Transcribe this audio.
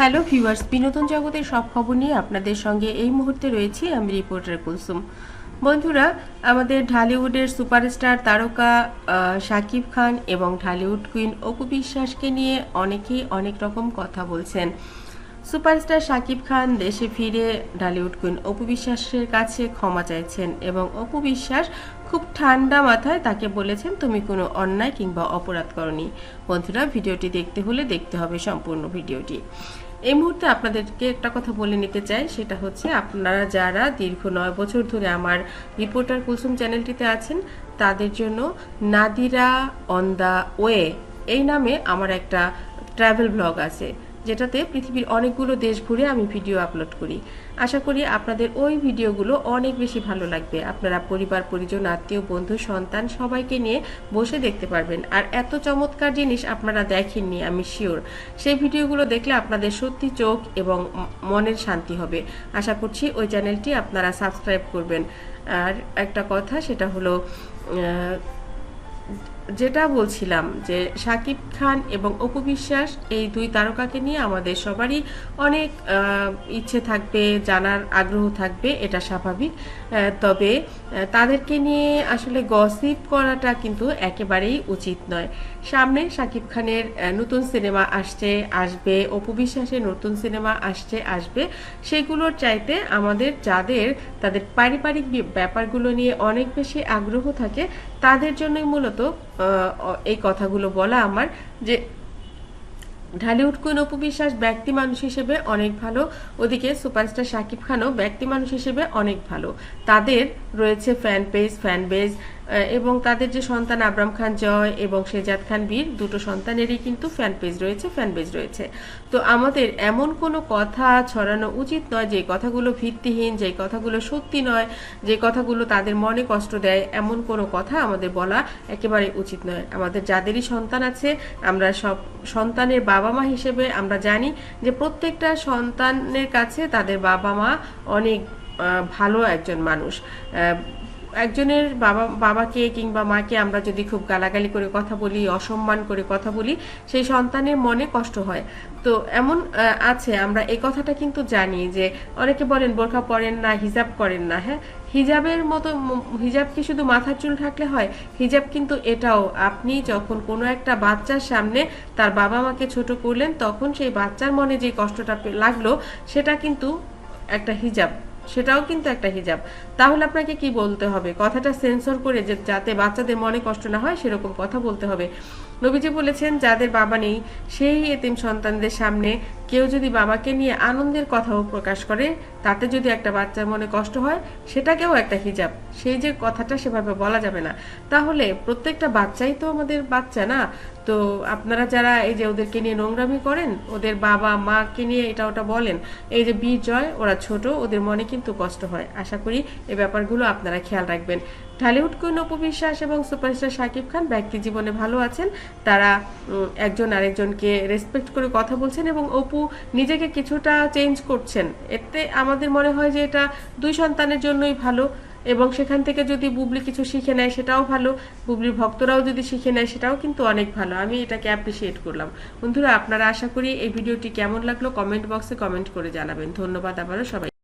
Hello viewers, বিনোদন জগতের সব খবর নিয়ে আপনাদের সঙ্গে এই মুহূর্তে রয়েছি আমি রিপোর্টার কুলসুম। বন্ধুরা, আমাদের ঢালিউডের সুপারস্টার তারকা শাকিব খান এবং ঢালিউড কুইন অপু বিশ্বাসকে নিয়ে অনেকেই অনেক রকম কথা বলছেন। সুপারস্টার শাকিব খান দেশে ফিরে ঢালিউড কুইন অপু বিশ্বাসের কাছে ক্ষমা চাইছেন এবং অপু বিশ্বাস খুব ঠান্ডা মাথায় তাকে বলেছেন, তুমি কোনো অন্যায় কিংবা অপরাধ করনি। বন্ধুরা, ভিডিওটি দেখতে হলে দেখতে হবে সম্পূর্ণ ভিডিওটি। এই মুহূর্তে আপনাদেরকে একটা কথা বলে নিতে চাই, সেটা হচ্ছে আপনারা যারা দীর্ঘ নয় বছর ধরে আমার রিপোর্টার কুলসুম চ্যানেলটিতে আছেন, তাদের জন্য নাদিরা অন দ্য ওয়ে এই নামে আমার একটা ট্রাভেল ব্লগ আছে। যেটাতে পৃথিবীর অনেকগুলো দেশ ঘুরে আমি ভিডিও আপলোড করি। আশা করি আপনাদের ওই ভিডিওগুলো অনেক বেশি ভালো লাগবে। আপনারা পরিবার, পরিজন, আত্মীয়, বন্ধু, সন্তান সবাইকে নিয়ে বসে দেখতে পারবেন। আর এত চমৎকার জিনিস আপনারা দেখেননি, আমি শিওর সেই ভিডিওগুলো দেখলে আপনাদের সত্যি চোখ এবং মনের শান্তি হবে। আশা করছি ওই চ্যানেলটি আপনারা সাবস্ক্রাইব করবেন। আর একটা কথা, সেটা হলো যেটা বলছিলাম যে শাকিব খান এবং অপু বিশ্বাস এই দুই তারকাকে নিয়ে আমাদের সবারই অনেক ইচ্ছে থাকবে, জানার আগ্রহ থাকবে, এটা স্বাভাবিক। তবে তাদেরকে নিয়ে আসলে গসিপ করাটা কিন্তু একেবারেই উচিত নয়। সামনে শাকিব খানের নতুন সিনেমা আসছে, আসবে, অপু বিশ্বাসের নতুন সিনেমা আসছে, আসবে, সেগুলোর চাইতে আমাদের যাদের, তাদের পারিবারিক ব্যাপারগুলো নিয়ে অনেক বেশি আগ্রহ থাকে, তাদের জন্যই মূলত এই কথাগুলো বলা আমার যে ঢালিউড কুইন অপু বিশ্বাস ব্যক্তি মানুষ হিসেবে অনেক ভালো। ওদিকে সুপারস্টার শাকিব খানও ব্যক্তি মানুষ হিসেবে অনেক ভালো। তাদের রয়েছে ফ্যান পেজ ফ্যান বেজ এবং তাদের যে সন্তান আবরাম খান জয় এবং শেজাদ খান বীর, দুটো সন্তানেরই কিন্তু ফ্যান পেজ রয়েছে ফ্যান পেজ রয়েছে। তো আমাদের এমন কোনো কথা ছড়ানো উচিত নয়, যে কথাগুলো ভিত্তিহীন, যে কথাগুলো সত্যি নয়, যে কথাগুলো তাদের মনে কষ্ট দেয়, এমন কোনো কথা আমাদের বলা একেবারে উচিত নয়। আমাদের যাদেরই সন্তান আছে, আমরা সব সন্তানের বাবা মা হিসেবে আমরা জানি যে প্রত্যেকটা সন্তানের কাছে তাদের বাবা মা অনেক ভালো একজন মানুষ। একজনের বাবা, বাবাকে কিংবা মাকে আমরা যদি খুব গালাগালি করে কথা বলি, অসম্মান করে কথা বলি, সেই সন্তানের মনে কষ্ট হয়। তো এমন আছে, আমরা এই কথাটা কিন্তু জানি যে অনেকে বলেন, বোরখা পরেন না, হিজাব করেন না হ্যাঁ? হিজাবের মতো হিজাব কি শুধু মাথার চুল থাকলে হয়? হিজাব কিন্তু এটাও, আপনি যখন কোনো একটা বাচ্চার সামনে তার বাবা মাকে ছোট করলেন, তখন সেই বাচ্চার মনে যে কষ্টটা লাগল, সেটা কিন্তু একটা হিজাব। সেটাও কিন্তু একটা হিজাব। তাহলে আপনাকে কি বলতে হবে? কথাটা সেন্সর করে যে যাতে বাচ্চাদের মনে কষ্ট না হয়, সেরকম কথা বলতে হবে। নবীজি বলেছেন, যাদের বাবা নেই, সেই এতিম সন্তানদের সামনে কেউ যদি বাবাকে নিয়ে আনন্দের কথাও প্রকাশ করে, তাতে যদি একটা বাচ্চার মনে কষ্ট হয়, সেটাকেও একটা হিজাব। সেই যে কথাটা সেভাবে বলা যাবে না। তাহলে প্রত্যেকটা বাচ্চাই তো আমাদের বাচ্চা না? তো আপনারা যারা এই যে ওদেরকে নিয়ে নোংরামি করেন, ওদের বাবা মাকে নিয়ে এটা ওটা বলেন, এই যে বীর জয় ওরা ছোট, ওদের মনে কিন্তু কষ্ট হয়। আশা করি এই ব্যাপারগুলো আপনারা খেয়াল রাখবেন। ঢালিউড কুইন, অপু বিশ্বাস এবং সুপারস্টার শাকিব খান ব্যক্তি জীবনে ভালো আছেন। তারা একজন আরেকজনকে রেসপেক্ট করে কথা বলছেন এবং অপু নিজেকে কিছুটা চেঞ্জ করছেন। এতে আমাদের মনে হয় যে এটা দুই সন্তানের জন্যই ভালো এবং সেখান থেকে যদি বুবলি কিছু শিখে নেয় সেটাও ভালো, বুবলির ভক্তরাও যদি শিখে নেয় সেটাও কিন্তু অনেক ভালো। আমি এটাকে অ্যাপ্রিসিয়েট করলাম। বন্ধুরা, আপনারা আশা করি এই ভিডিওটি কেমন লাগল? কমেন্ট বক্সে কমেন্ট করে জানাবেন। ধন্যবাদ আবারও সবাই